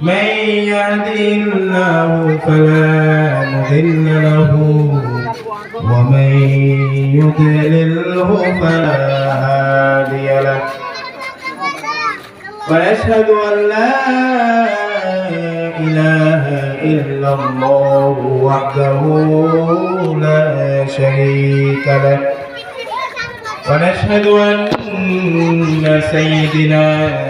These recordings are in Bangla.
من يهده الله فلا مضل له. ومن يضلله فلا هادي له. ونشهد أن لا إله إلا الله وحده لا شريك له. ونشهد أن سيدنا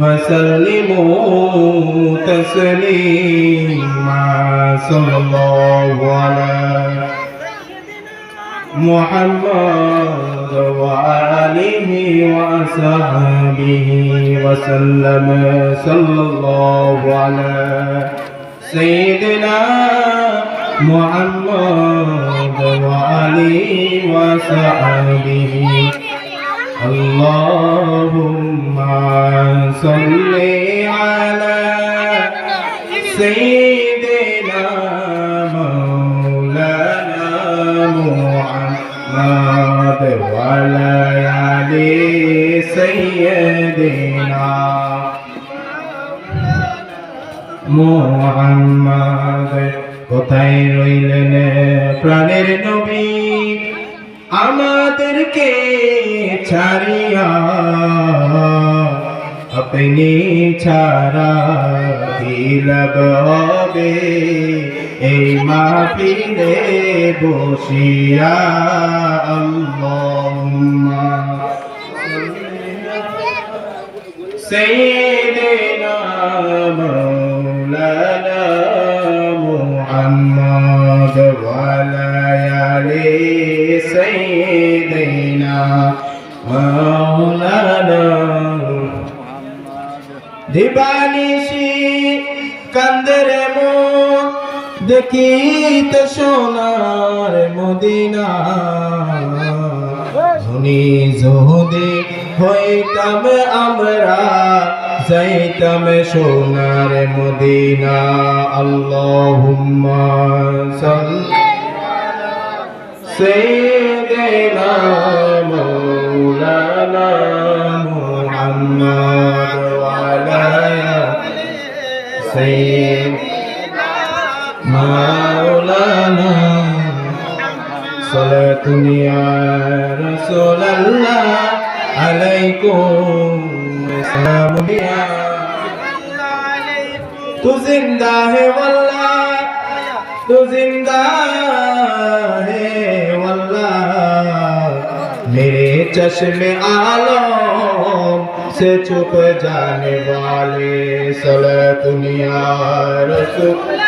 وسلموا تسليما صلى الله على محمد وآله وأصحابه وسلم صلى الله على سيدنا محمد وآله وصحبه اللهم صل على سيدنا مولانا محمد وعلى آل سيدنا মোহাম্মদ কোথায় রইলেন প্রাণের নবী আমাদেরকে ছাড়িয়া আপনি ছাড়া কি লাগবে মাটি মাহফিলে বসিয়া আল্লাহুম্মা। সাইয়্যিদিনা মাওলানা মুহাম্মদ ওয়া আলা سيدنا مولانا দিবানিশি কান্দরে মন দেখিতে সোনার মদিনা ধনী জহুদে হইতাম আমরা যাইতাম সোনার মদিনা আল্লাহুম্মা সাল্লি سيدنا مولانا محمد وعلى سيدنا مولانا صلاة يا رسول الله عليكم سلام يا تو زندہ ہے واللہ تو زندہ ہے चश्मे आलम से छुप जाने वाले सला दुनिया रसूल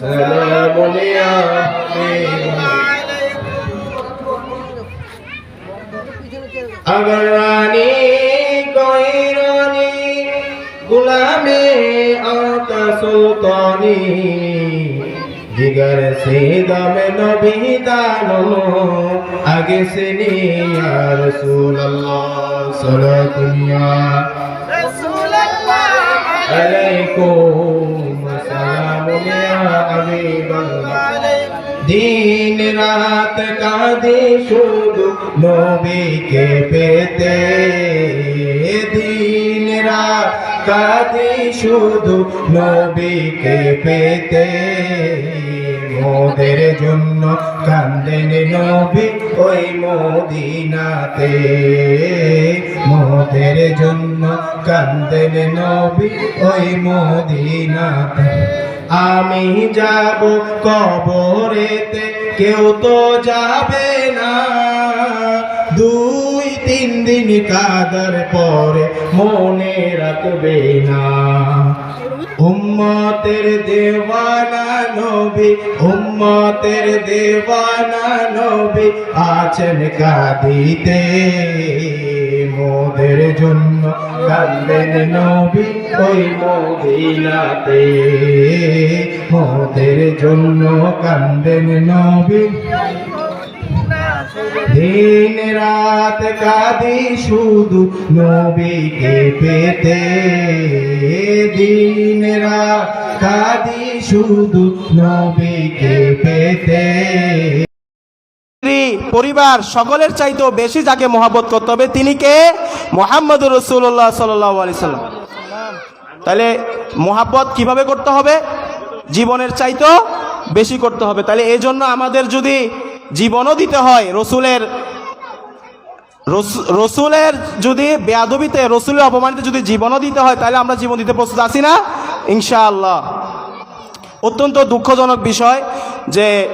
सला अगर रानी कोई रानी गुलामी आता सुल्तानी जिगर से दम नबी दानो গেছেনি রসুল্লাহ সারা দুনিয়া। দিন রাত কাঁদে শুধু নবীকে পেতে। দিন রাত কাঁদে শুধু নবীকে পেতে। মোদের জন্য কান্দেন নবী ওই মদিনাতে। মোদের জন্য কান্দেন নবী ওই মদিনাতে। আমি যাব কবরেতে, কেউ তো যাবে না। দুই তিন দিন কাদার পরে মনে রাখবে না। উম্মতের দেওয়ানা নবী, উম্মতের দেওয়ানা নবী আছেন কাঁদিতে। মোদের জন্য কান্দেন নবী ওই মদিনাতে। মোদের জন্য কান্দেন নবী দিন রাত কাঁদি শুধু নবীকে পেতে। দিন রাত কাঁদি শুধু নবীকে পেতে। পরিবার সকলের চাইতেও বেশি যাকে মহাব্বত করতে হবে, তিনি কে? মোহাম্মদ রসুল্লাহ সাল্লাম। তাহলে মোহাব্বত কীভাবে করতে হবে? জীবনের চাইতেও বেশি করতে হবে। তাহলে এই জন্য আমাদের যদি জীবনও দিতে হয়। রসুলের রসুলের যদি বেয়াদবিতে, রসুলের অপমানিত যদি জীবনও দিতে হয়, তাহলে আমরা জীবন দিতে প্রস্তুত আছি না? ইনশাআল্লাহ। অত্যন্ত দুঃখজনক বিষয় যে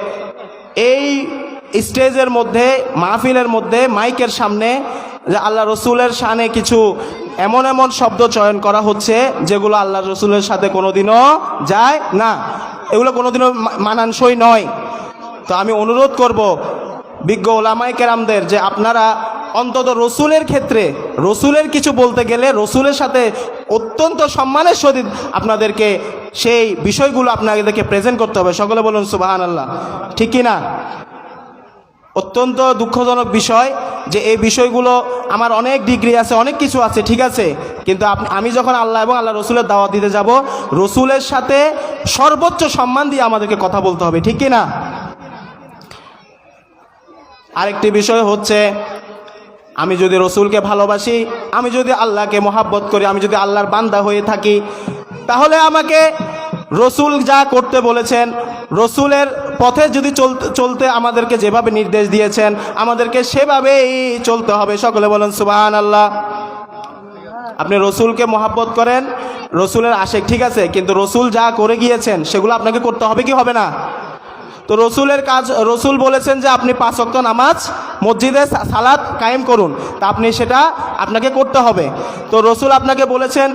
এই স্টেজের মধ্যে, মাহফিলের মধ্যে, মাইকের সামনে যে আল্লাহ রসুলের শানে কিছু এমন এমন শব্দ চয়ন করা হচ্ছে, যেগুলো আল্লাহ রসুলের সাথে কোনোদিনও যায় না। এগুলো কোনোদিনও মানানসই নয়। তো আমি অনুরোধ করব বিজ্ঞ ওলামাই কেরামদের যে আপনারা অন্তত রসুলের ক্ষেত্রে, রসুলের কিছু বলতে গেলে রসুলের সাথে অত্যন্ত সম্মানের সহিত আপনাদেরকে সেই বিষয়গুলো আপনাদেরকে প্রেজেন্ট করতে হবে। সকলে বলুন সুবাহান আল্লাহ ঠিক না অত্যন্ত দুঃখজনক বিষয় যে এই বিষয়গুলো আমার অনেক ডিগ্রি আছে, অনেক কিছু আছে, ঠিক আছে? কিন্তু আমি যখন আল্লাহ এবং আল্লাহ রসুলের দাওয়াত দিতে যাব, রসুলের সাথে সর্বোচ্চ সম্মান দিয়ে আমাদেরকে কথা বলতে হবে, ঠিক না আরেকটি বিষয় হচ্ছে, আমি যদি রসুলকে ভালোবাসি, আমি যদি আল্লাহকে মহাব্বত করি, আমি যদি আল্লাহর বান্দা হয়ে থাকি, তাহলে আমাকে রসুল যা করতে বলেছেন, রসুলের পথে যদি চলতে চলতে আমাদেরকে যেভাবে নির্দেশ দিয়েছেন, আমাদেরকে সেভাবেই চলতে হবে। সকলে বলেন সুবাহান আল্লাহ আপনি রসুলকে মহাব্বত করেন, রসুলের আশেক ঠিক আছে, কিন্তু রসুল যা করে গিয়েছেন, সেগুলো আপনাকে করতে হবে কি হবে না? তো রসুলের কাজ, রসুল বলেছেন যে আপনি পাঁচ ওয়াক্ত নামাজ, মসজিদে সালাদ কায়েম করুন। তা আপনি সেটা আপনাকে করতে হবে। তো রসুল আপনাকে বলেছেন,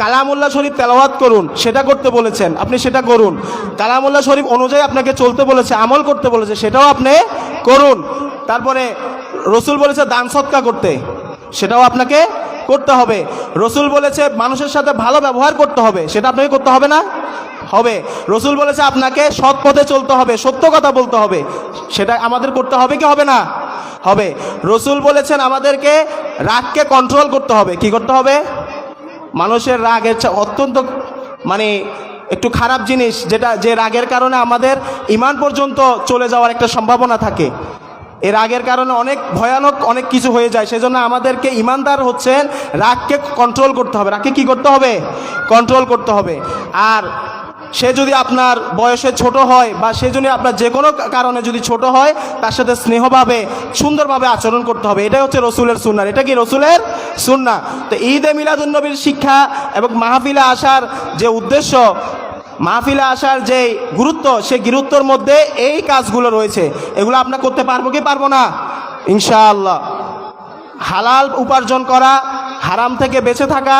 কালামুল্লাহ শরীফ তেলাওয়াত করুন, সেটা করতে বলেছেন, আপনি সেটা করুন। কালামুল্লাহ শরীফ অনুযায়ী আপনাকে চলতে বলেছে, আমল করতে বলেছে, সেটাও আপনি করুন। তারপরে রসুল বলেছে, দান সৎকা করতে, সেটাও আপনাকে করতে হবে। রসুল বলেছে, মানুষের সাথে ভালো ব্যবহার করতে হবে। সেটা আপনাকে করতে হবে না? হবে। রসুল বলেছে, আপনাকে সৎ পথে চলতে হবে, সত্য কথা বলতে হবে। সেটা আমাদের করতে হবে কি হবে না? হবে। রসুল বলেছেন, আমাদেরকে রাগকে কন্ট্রোল করতে হবে। কি করতে হবে? মানুষের রাগ অত্যন্ত মানে একটু খারাপ জিনিস, যেটা, যে রাগের কারণে আমাদের ইমান পর্যন্ত চলে যাওয়ার একটা সম্ভাবনা থাকে। এই রাগের কারণে অনেক ভয়ানক অনেক কিছু হয়ে যায়, সেজন্য আমাদেরকে ইমানদার হচ্ছেন, রাগকে কন্ট্রোল করতে হবে। রাগকে কি করতে হবে? কন্ট্রোল করতে হবে। আর সে যদি আপনার বয়সে ছোট হয় বা সে যদি আপনার যে কোনো কারণে যদি ছোট হয়, তার সাথে স্নেহভাবে, সুন্দরভাবে আচরণ করতে হবে। এটাই হচ্ছে রসুলের সুন্নার এটা কি রসুলের সুন্না তো ঈদে মিলাদুন্নবীর শিক্ষা এবং মাহফিলে আসার যে উদ্দেশ্য মাহফিলে আসার যে গুরুত্ব, সে গুরুত্বর মধ্যে এই কাজগুলো রয়েছে। এগুলো আমরা করতে পারব কি পারব না? ইনশাআল্লাহ। হালাল উপার্জন করা, হারাম থেকে বেঁচে থাকা,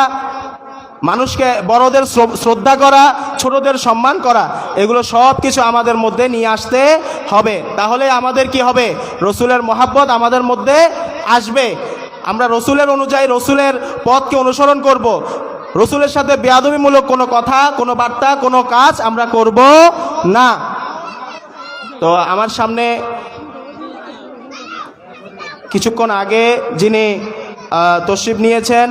মানুষকে বড়দের শ্রদ্ধা করা, ছোটদের সম্মান করা, এগুলো সব কিছু আমাদের মধ্যে নিয়ে আসতে হবে। তাহলে আমাদের কি হবে? রসুলের মহাব্বত আমাদের মধ্যে আসবে। আমরা রসুলের অনুযায়ী রসুলের পথকে অনুসরণ করব। রসুলের সাথে বেয়াদবিমূলক কোনো কথা, কোনো বার্তা, কোনো কাজ আমরা করব না। তো আমার সামনে কিছুক্ষণ আগে যিনি তশরিফ নিয়েছেন,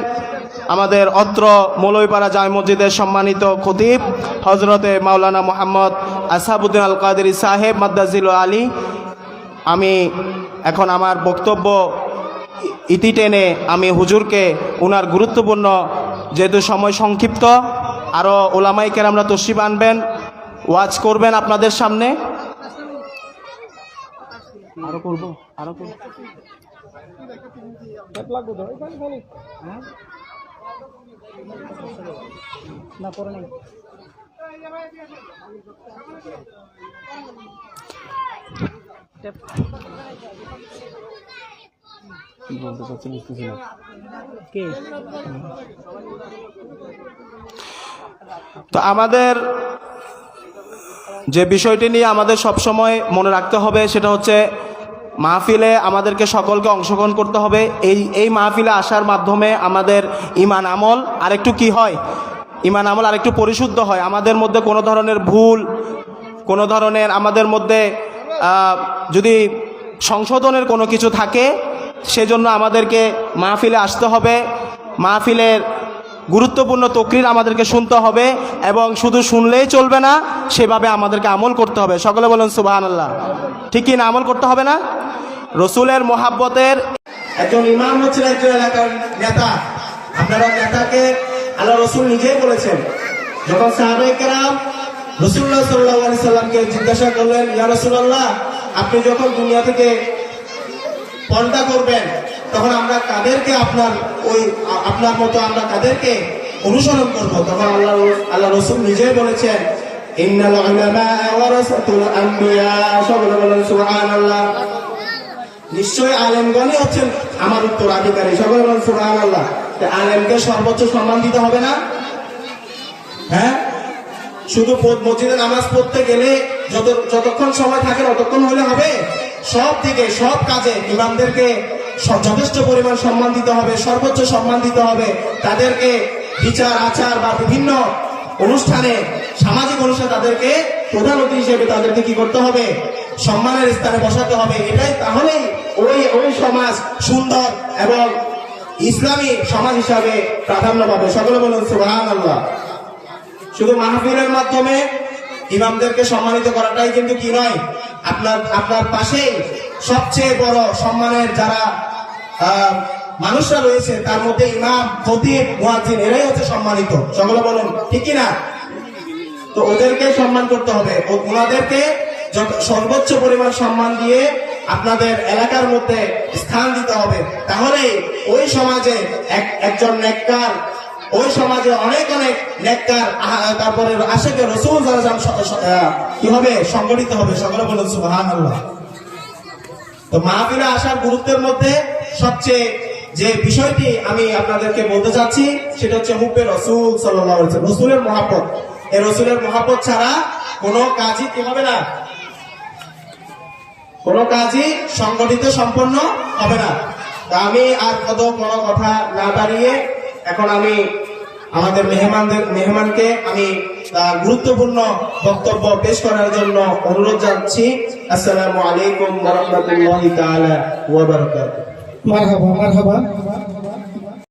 আমাদের অত্র মৌলভীপাড়া জামে মসজিদের সম্মানিত খতিব হজরতে মাওলানা মোহাম্মদ আসাবুদ্দিন আল কাদেরি সাহেব, মাদ্দাজিল আলী। আমি এখন আমার বক্তব্য ইতি টেনে আমি হুজুরকে ওনার গুরুত্বপূর্ণ যেহেতু সময় সংক্ষিপ্ত আরও ওলামাইকের আমরা তশরিফ আনবেন ওয়াজ করবেন আপনাদের সামনে। কি বলতে চাচ্ছি বুঝতেছি না কে? তো আমাদের যে বিষয়টি নিয়ে আমাদের সবসময় মনে রাখতে হবে সেটা হচ্ছে মাহফিলে আমাদেরকে সকলকে অংশগ্রহণ করতে হবে। এই এই মাহফিলে আসার মাধ্যমে আমাদের ইমান আমল আরেকটু কি হয়? ইমান আমল আরেকটু পরিশুদ্ধ হয়। আমাদের মধ্যে কোনো ধরনের ভুল কোনো ধরনের আমাদের মধ্যে যদি সংশোধনের কোনো কিছু থাকে সেজন্য আমাদেরকে মাহফিলে আসতে হবে। মাহফিলের গুরুত্বপূর্ণ তকরির আমাদেরকে শুনতে হবে এবং শুধু শুনলেই চলবে না, সেভাবে আমাদেরকে আমল করতে হবে। সকলে বলেন সুবাহান আল্লাহ ঠিক কি না, আমল করতে হবে না? রসুলের মোহাব্বতের একজন ইমাম হচ্ছেন একজন এলাকার নেতা। আপনারা নেতাকে আল্লাহ রসুল নিজেই বলেছেন। যখন সাহাবাই কেরাম রসুল্লাহ সাল্লাহ সাল্লামকে জিজ্ঞাসা করলেন, ইয়া রসুল্লাহ আপনি যখন দুনিয়া থেকে পর্দা করবেন, তখন আমরা কাদেরকে আপনার ওই, আপনার মতো আমরা কাদেরকে অনুসরণ করব। তখন আল্লাহ আল্লাহ রসুল নিজেই বলেছেন, ইন্নাল উলামা ওয়ারাসাতুল আম্বিয়া সকলে বলেন, সুবহানাল্লাহ নিশ্চয় আলেমগণই হচ্ছেন আমার উত্তরাধিকারী, সকলে বলেন তা আলেমকে সর্বোচ্চ সম্মান দিতে হবে না? হ্যাঁ? শুধু মসজিদে নামাজ পড়তে গেলে যত যতক্ষণ সময় থাকে ততক্ষণ হলে হবে? সব দিকে, সব কাজে ইমামদেরকে যথেষ্ট পরিমাণ সম্মান দিতে হবে, সর্বোচ্চ সম্মান দিতে হবে। তাদেরকে বিচার, আচার বা বিভিন্ন অনুষ্ঠানে, সামাজিক অনুষ্ঠানে তাদেরকে প্রধান অতিথি হিসেবে তাদেরকে কি করতে হবে? সম্মানের স্থানে বসাতে হবে। এটাই তাহলেই ওই ওই সমাজ সুন্দর এবং ইসলামী সমাজ হিসাবে প্রাধান্য পাবে। সকলে বলুন সুবহান আল্লাহ শুধু মাহফিলের মাধ্যমে ইমামদেরকে সম্মানিত করাটাই কিন্তু কি নয় আপনার আপনার পাশেই সবচেয়ে বড় সম্মানের যারা মানুষরা রয়েছে, তার মধ্যে ইমাম, খতিব, মুয়াজ্জিন, এরাই হচ্ছে সম্মানিত। সকলে বলুন, ঠিক না তো ওদেরকে সম্মান করতে হবে। ওনাদেরকে সর্বোচ্চ পরিমাণ সম্মান দিয়ে আপনাদের এলাকার মধ্যে স্থান দিতে হবে। তাহলে ওই সমাজে এক, একজন নেককার ওই সমাজে অনেক অনেক নেককার তারপরে আশেকে রসুল আহ, কি হবে? সংগঠিত হবে। সকলে বলুন সুবহানাল্লাহ। তো মাহফিলে আসার গুরুত্বের মধ্যে সবচেয়ে যে বিষয়টি আমি আপনাদেরকে বলতে চাচ্ছি সেটা হচ্ছে হুব্বে রসুল সাল্লাহ রসুলের মহাপত এই রসুলের মহাপত ছাড়া কোনো কাজই কি হবে না? কোনো কাজই সংগঠিত সম্পন্ন হবে না। আমি আর কত কোনো কথা না দাঁড়িয়ে এখন আমি আমাদের মেহমানদের মেহমানকে আমি গুরুত্বপূর্ণ বক্তব্য পেশ করার জন্য অনুরোধ জানাচ্ছি। আসসালামু আলাইকুম ওয়া রাহমাতুল্লাহি তাআলা ওয়া বারাকাতুহু। মারহাবা মারহাবা।